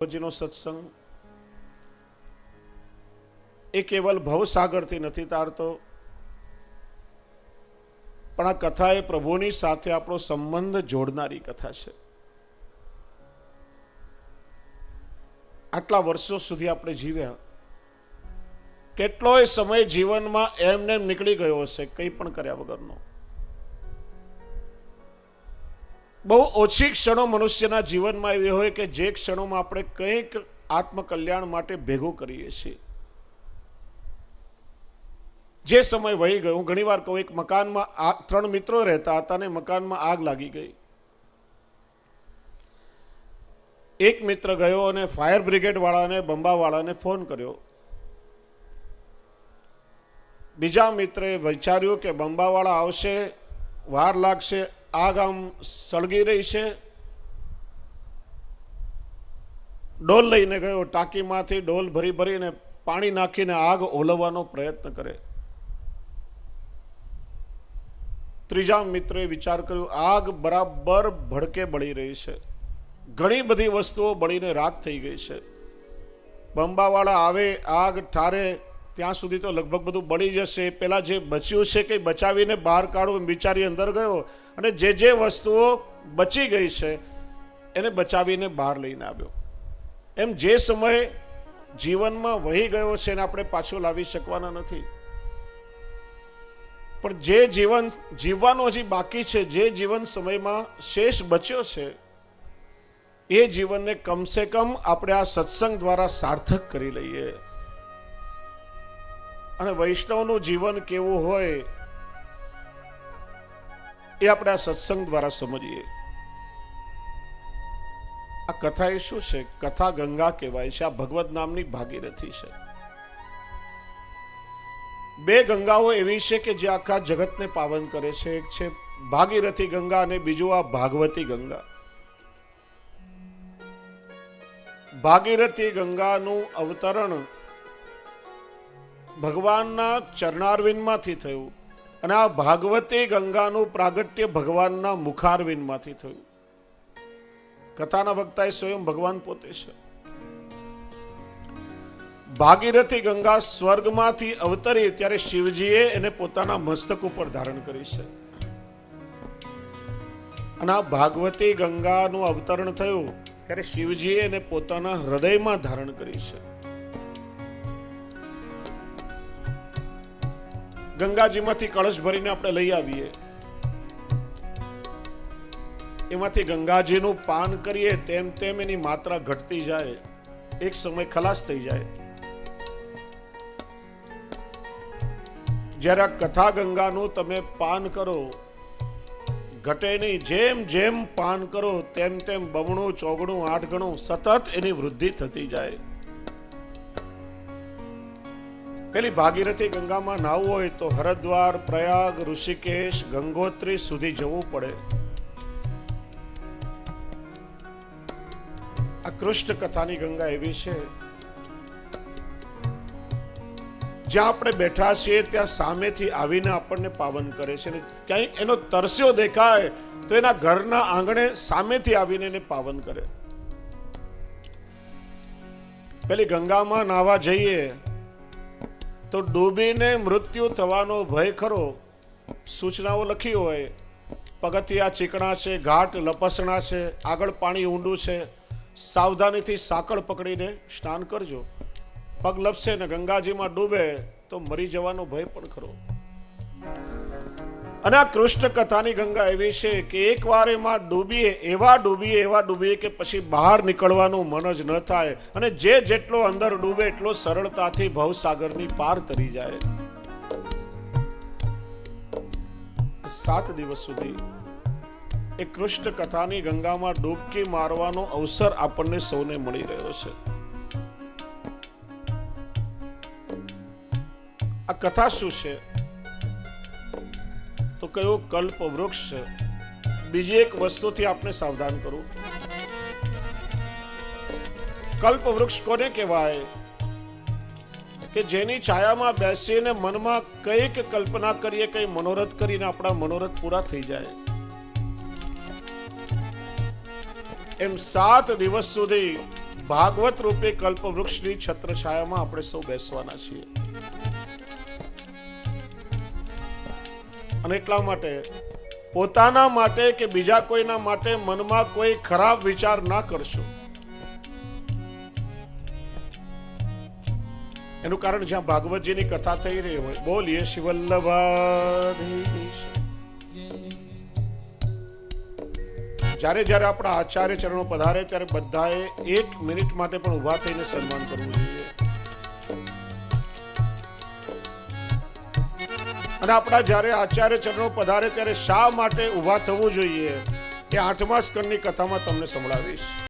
બાપુજીનો સત્સંગ. એ કેવલ ભવસાગરથી નથી તારતો. પણ આ કથા એ પ્રભુની સાથે આપણો સંબંધ જોડનારી કથા છે. આટલા વર્ષો સુધી આપણે જીવ્યા. કેટલોય સમય જીવનમાં એમને એમ નીકળી ગયો હશે, કંઈ પણ કર્યા વગરનો. બહુ ઓછી ક્ષણો મનુષ્યના જીવનમાં એવી હોય કે જે ક્ષણોમાં આપણે કંઈક આત્મકલ્યાણ માટે ભેગું કરીએ છીએ. જે સમય વહી ગયો, હું ઘણીવાર કહું, એક મકાનમાં આ ત્રણ મિત્રો રહેતા હતા અને મકાનમાં આગ લાગી ગઈ. એક મિત્ર ગયો અને ફાયર બ્રિગેડ વાળાને બંબાવાળાને ફોન કર્યો. બીજા મિત્રે વિચાર્યું કે બંબાવાળા આવશે, વાર લાગશે આગ આમ સળગી રહી છે. ડોલ લઈને ગયો, ટાંકીમાંથી ડોલ ભરી ભરીને પાણી નાખીને આગ ઓલવવાનો પ્રયત્ન કરે. ત્રીજા મિત્રે વિચાર કર્યો, આગ બરાબર ભડકે બળી રહી છે. ઘણી બધી વસ્તુઓ બળીને રાખ થઈ ગઈ છે. બંબાવાળા આવે, આગ ઠારે ત્યાં સુધી તો લગભગ બધું બળી જશે. પહેલાં જે બચ્યું છે કંઈ બચાવીને બહાર કાઢવું બિચારી અંદર ગયો અને જે જે વસ્તુઓ બચી ગઈ છે એને બચાવીને બહાર લઈને આવ્યો. એમ જે સમય જીવનમાં વહી ગયો છે એને આપણે પાછો લાવી શકવાના નથી. પણ જે જીવન જીવવાનું હજી બાકી છે, જે જીવન સમયમાં શેષ બચ્યો છે, એ જીવનને કમસે કમ આપણે આ સત્સંગ દ્વારા સાર્થક કરી લઈએ. અને વૈષ્ણવનું જીવન કેવું હોય એ આપણે આ સત્સંગ દ્વારા સમજીએ. આ કથા એ શું છે? કથા ગંગા કહેવાય છે. આ ભગવત નામની ભાગીરથી છે. બે ગંગાઓ એવી છે કે જે આખા જગતને પાવન કરે છે. એક છે ભાગીરથી ગંગા અને બીજું આ ભાગવતી ગંગા. ભાગીરથી ગંગાનું અવતરણ ભગવાનના ચરણારવિંદમાંથી થયું. અને આ ભાગવતી ગંગાનું પ્રાગટ્ય ભગવાનના મુખારવિંદમાંથી થયું. કથાના વક્તા એ સ્વયં ભગવાન પોતે છે. ભાગીરથી ગંગા સ્વર્ગમાંથી અવતરી ત્યારે શિવજીએ એને પોતાના મસ્તક ઉપર ધારણ કરી છે. અને આ ભાગવતી ગંગાનું અવતરણ થયું ત્યારે શિવજીએ એને પોતાના હૃદયમાં ધારણ કરી છે. ગંગાજીમાંથી કળશ ભરીને આપણે લઈ આવીએ. એમાંથી ગંગાજીનું પાન કરીએ, તેમ તેમ એની માત્રા ઘટતી જાય. એક સમય ખલાસ થઈ જાય. જ્યારે આ કથા ગંગાનું તમે પાન કરો, ઘટે નહીં, જેમ જેમ પાન કરો, તેમ તેમ બમણું, ચોગણું, આઠ ગણું, સતત એની વૃદ્ધિ થતી જાય. પેલી ભાગીરથી ગંગામાં નાહવું હોય તો હરદ્વાર, પ્રયાગ, ઋષિકેશ, ગંગોત્રી સુધી જવું પડે. આ કૃષ્ણ કથાની ગંગા એવી છે. જ્યાં આપણે બેઠા છીએ, ત્યાં સામેથી આવીને આપણને પાવન કરે છે અને ક્યાંય એનો તરસ્યો દેખાય, તો એના ઘરના આંગણે સામેથી આવીને એને પાવન કરે. પેલી ગંગામાં નાવા જઈએ તો ડૂબીને મૃત્યુ થવાનો ભય ખરો. સૂચનાઓ લખી હોય, પગથિયા ચીકણા છે, ઘાટ લપસણા છે, આગળ પાણી ઊંડું છે, સાવધાનીથી સાંકળ પકડીને સ્નાન કરજો. પગ લપસે ને ગંગાજીમાં ડૂબે તો મરી જવાનો ભય પણ ખરો. અને આ કૃષ્ણ કથાની ગંગા એવી છે કે એક વાર એમાં ડૂબીએ, એવા ડૂબીએ એવા ડૂબીએ કે પછી બહાર નીકળવાનું મન જ ન થાય. અને જે જેટલો અંદર ડૂબે એટલો સરળતાથી ભવસાગરની પાર તરી જાય. સાત દિવસ સુધી એ કૃષ્ણ કથાની ગંગામાં ડૂબકી મારવાનો અવસર આપણને સૌને મળી રહ્યો છે. આ કથા શું છે? તો કયો કલ્પ વૃક્ષ છે? બીજી એક વસ્તુથી આપણે સાવધાન કરવું કલ્પ વૃક્ષ કોને કહેવાય? કે જેની છાયામાં બેસીને મનમાં કંઈક કલ્પના કરીએ, કઈ મનોરથ કરીને આપણા મનોરથ પૂરા થઈ જાય. એમ સાત દિવસ સુધી ભાગવત રૂપે કલ્પવૃક્ષની છત્રછાયામાં આપણે સૌ બેસવાના છીએ. અને એટલા માટે પોતાના માટે કે બીજા કોઈના માટે મનમાં કોઈ ખરાબ વિચાર ના કરશો. એનું કારણ જ્યાં ભાગવતજીની કથા થઈ રહી હોય, બોલીએ શિવલ્લભાધીશ. જ્યારે જ્યારે આપણા આચાર્ય ચરણો પધારે, ત્યારે બધાએ એક મિનિટ માટે પણ ઊભા થઈને સન્માન કરવું જોઈએ. અને આપણા જ્યારે આચાર્ય ચરણો પધારે ત્યારે શા માટે ઊભા થવું જોઈએ? એ આઠમા સ્કંદની કથામાં તમને સંભળાવીશ.